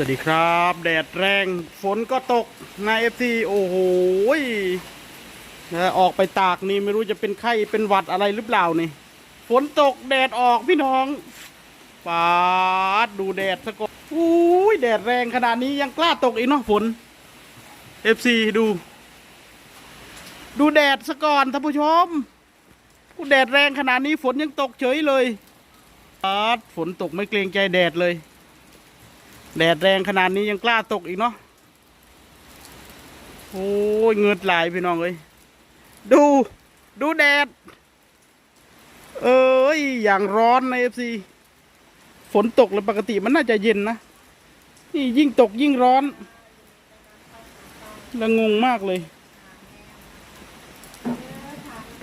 สวัสดีครับ แดดแรงฝนก็ตกในเอฟซีโอ้โหนะออกไปตากนี่ไม่รู้จะเป็นไข้เป็นหวัดอะไรหรือเปล่านี่ฝนตกแดดออกพี่น้องปาดดูแดดสะกอนอุ้ยแดดแรงขนาดนี้ยังกล้าตกอีกเนาะฝนเอฟซีดู ดูแดดสะก่อนท่านผู้ชมแดดแรงขนาดนี้ฝนยังตกเฉยเลยปาดฝนตกไม่เกรงใจแดดเลย แดดแรงขนาดนี้ยังกล้าตกอีกเนาะโอ้ยเงือดไหลายพี่น้องเอ้ยดูดูแดด เอ้ยอย่างร้อนในเอฟซีฝนตกแล้วปกติมันน่าจะเย็นนะ นี่ยิ่งตกยิ่งร้อนล้วงงมากเลย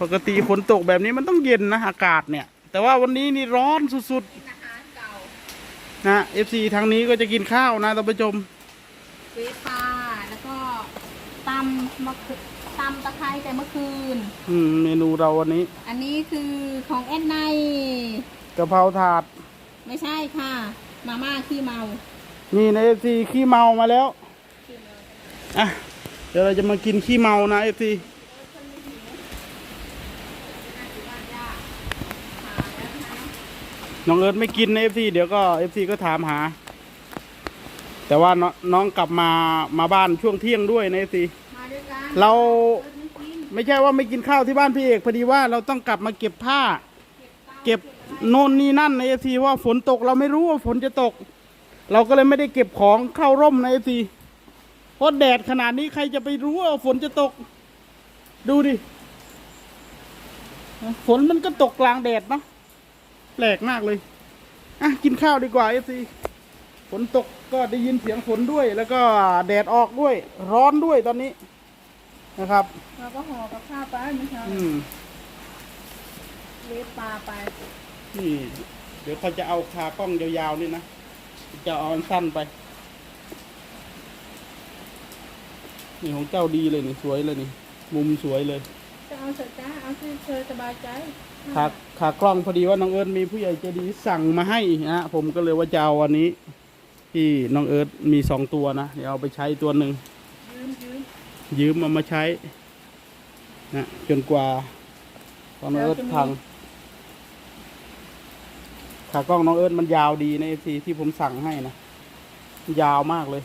ปกติฝนตกแบบนี้มันต้องเย็นนะอากาศเนี่ย แต่ว่าวันนี้นี่ร้อนสุดๆ กินอาหารเก่า นะเอฟซีทางนี้ก็จะกินข้าวนะท่านผู้ชมเวปาแล้วก็ตำมะเขือตำตะไคร้แต่เมื่อคืน อืมเมนูเราวันนี้ อันนี้คือของแอนไนกะเพราถาด ไม่ใช่ค่ะ มาม่าขี้เมา นี่ในเอฟซีขี้เมามาแล้ว อะ เดี๋ยวเราจะมากินขี้เมานะเอฟซี น้องเอิร์ธไม่กินในเอฟซีเดี๋ยวก็เอฟซีก็ถามหา แต่ว่าน้องน้องกลับมามาบ้านช่วงเที่ยงด้วยในเอฟซีมาด้วยกันเราเอิ้นไม่กินไม่ใช่ว่าไม่กินข้าวที่บ้านพี่เอกพอดีว่าเราต้องกลับมาเก็บผ้า เก็บโน่นนี่นั่นในเอฟซีว่าฝนตกเราไม่รู้ว่าฝนจะตก เราก็เลยไม่ได้เก็บของเข้าร่มในเอฟซีเพราะแดดขนาดนี้ใครจะไปรู้ว่าฝนจะตก ดูดิฝนมันก็ตกกลางแดดเนาะ แปลกมากเลย อะ กินข้าวดีกว่าเอฟซีฝนตกก็ได้ยินเสียงฝนด้วย แล้วก็แดดออกด้วย ร้อนด้วยตอนนี้นะครับ เราก็ห่อกับข้าวไปไม่ใช่อืมเวปาไปนี่ เดี๋ยวเขาจะเอาคากล้องยาวๆนี่นะ จะเอาอันสั้นไป นี่ของเจ้าดีเลยนี่สวยเลยนี่ มุมสวยเลย จะเอาเสร็จจ้าเอาที่เธอสบายใจขา ขากล้องพอดีว่าน้องเอิร์ธมีผู้ใหญ่ใจดีสั่งมาให้นะผมก็เลยว่าจะเอาอันนี้ ที่น้องเอิร์ธมีสองตัวนะเดี๋ยวเอาไปใช้ตัวหนึ่งยืมยืมยืมเอามาใช้นะจนกว่าตอนน้องเอิร์ธพังขากล้องน้องเอิร์ธมันยาวดีในเอฟซีที่ผมสั่งให้นะยาวมากเลย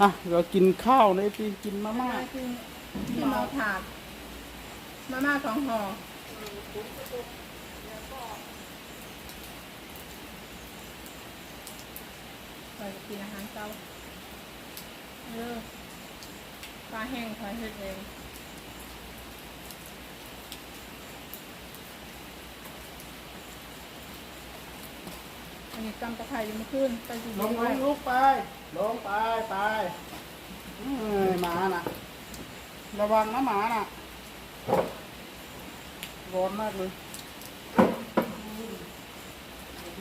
อะเรากินข้าวในเอฟซีกินมาม่าที่เราถาด มาม่าสองห่อเราจะกินอาหารเช้าเออปลาแห้งคอยเฮ็ดเองอันนี้กำตะไคร้ยังไม่ขึ้นไปสิลงลงลุกไป ลงไปไปเอ้ยหมาน่ะ ระวังนะหมาน่ะ ร้อนมากเลย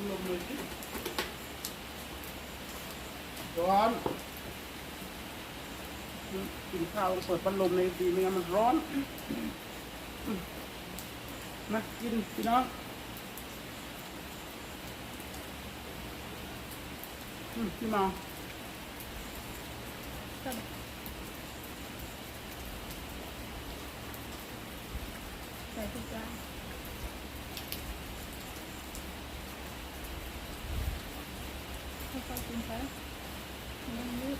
ลมเลยร้อนกินข้าวเปิดพัดลมในดีไม่งั้นมันร้อนมากินพี่น้องอืมพี่เมา ใส่ทุกอย่างค่อยๆกินไปมันยืด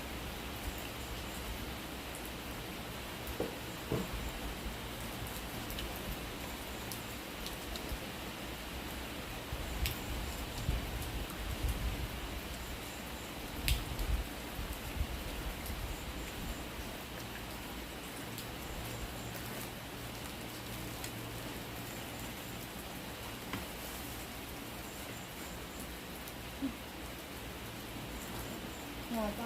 หัวไป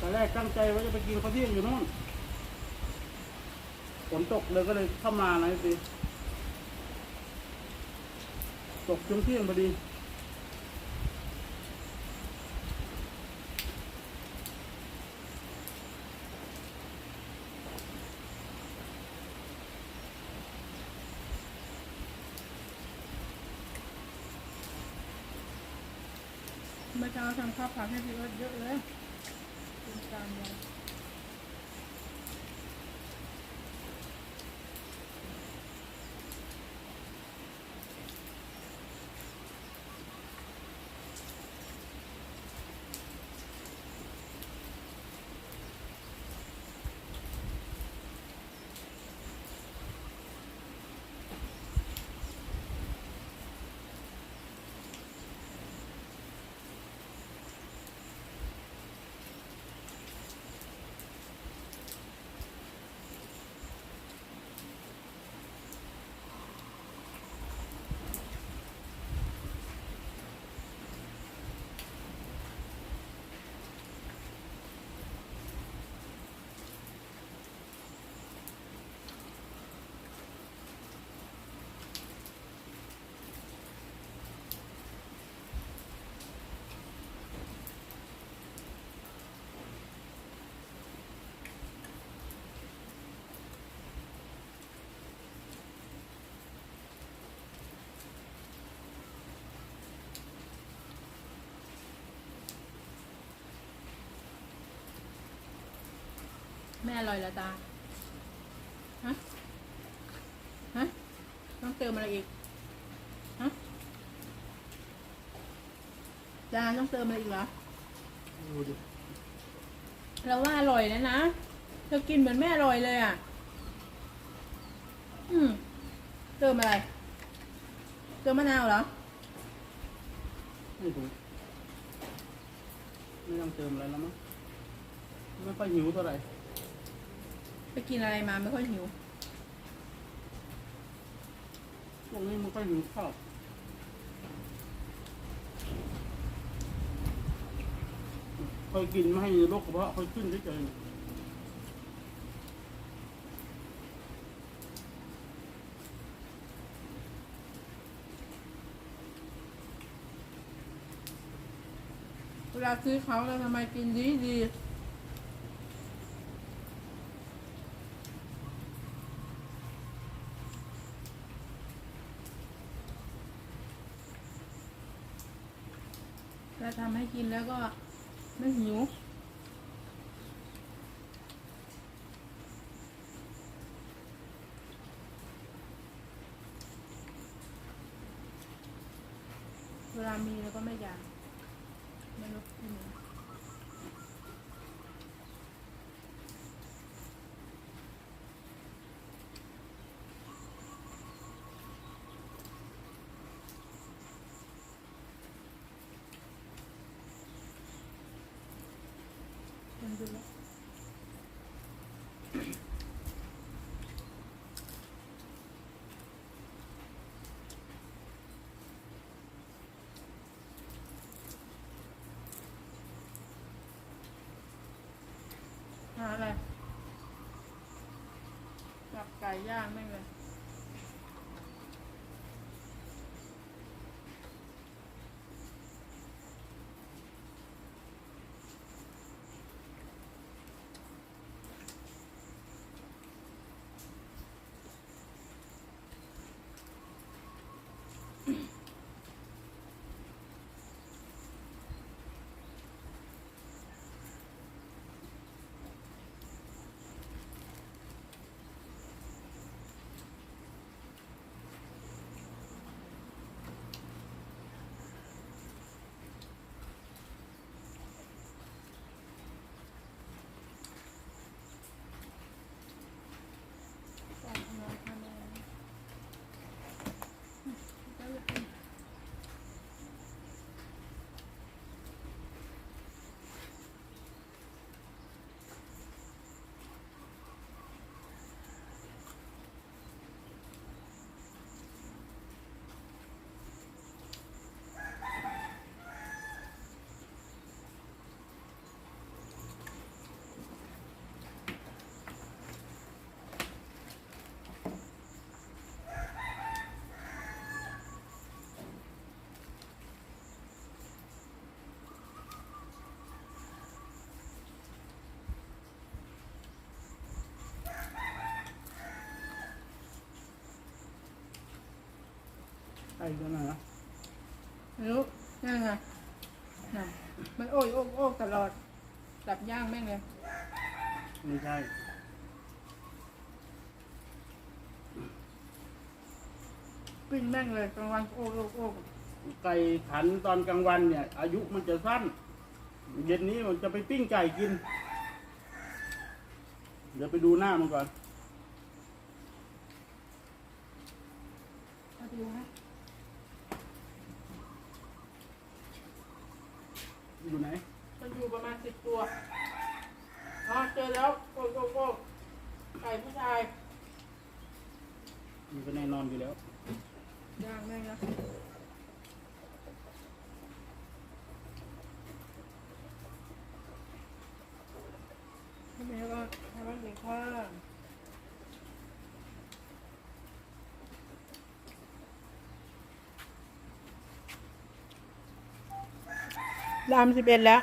ตอนแรกตั้งใจว่าจะไปกินข้าวเที่ยงอยู่นู่นฝนตกเลยก็เลยเข้ามานะสิตกช่วงเที่ยงพอดี มื่อเช้าทำข้าวผัดให้พี่เอิร์ธเยอะเลยกินตามเลย อร่อยเหรอตา ฮะ ฮะ ต้องเติมอะไรอีก ฮะจานต้องเติมอะไรอีกเหรอดูดิเราว่าอร่อยนะนะเธอกินเหมือนไม่อร่อยเลยอะ อืม เติมอะไร เติมมะนาวเหรอ ไม่ถูกไม่ต้องเติมอะไรแล้วมั้งไม่ค่อยหิวเท่าไหร่ ไปกินอะไรมาไม่ค่อยหิวช่วงนี้ไม่ค่อยหิวข้าวเคยกินไม่ให้โรคกระเพาะค่อยขึ้นเฉยๆเวลาซื้อเขาแล้วทำไมกินดีดี ทำให้กินแล้วก็ไม่หิวเวลามีแล้วก็ไม่อยากไม่รู้ที่ไหนมันดูแล้ว หาอะไรกับไก่ย่างไม่เลย ไก่ตัวไหนนะไม่รู้นั่นไงน่ะมันโอ้ยโอ้ยโอ้ยตลอดจับย่างแม่งเลยไม่ใช่ปิ้งแม่งเลยกลางวันโอ้ยโอ้ยโอ้ยไก่ขันตอนกลางวันเนี่ย อายุมันจะสั้น เย็นนี้มันจะไปปิ้งไก่กิน เดี๋ยวไปดูหน้ามันก่อน มาดูฮะ อยู่ไหน มันอยู่ประมาณสิบตัวอ๋อเจอแล้วโอ้ยโอ้ยโอ้ยไก่ผู้ชาย มันก็แน่นอนอยู่แล้วย่างแม่งนะทำไมก็ทำมันเป็นข้าง ดามสิบเอ็ดแล้ว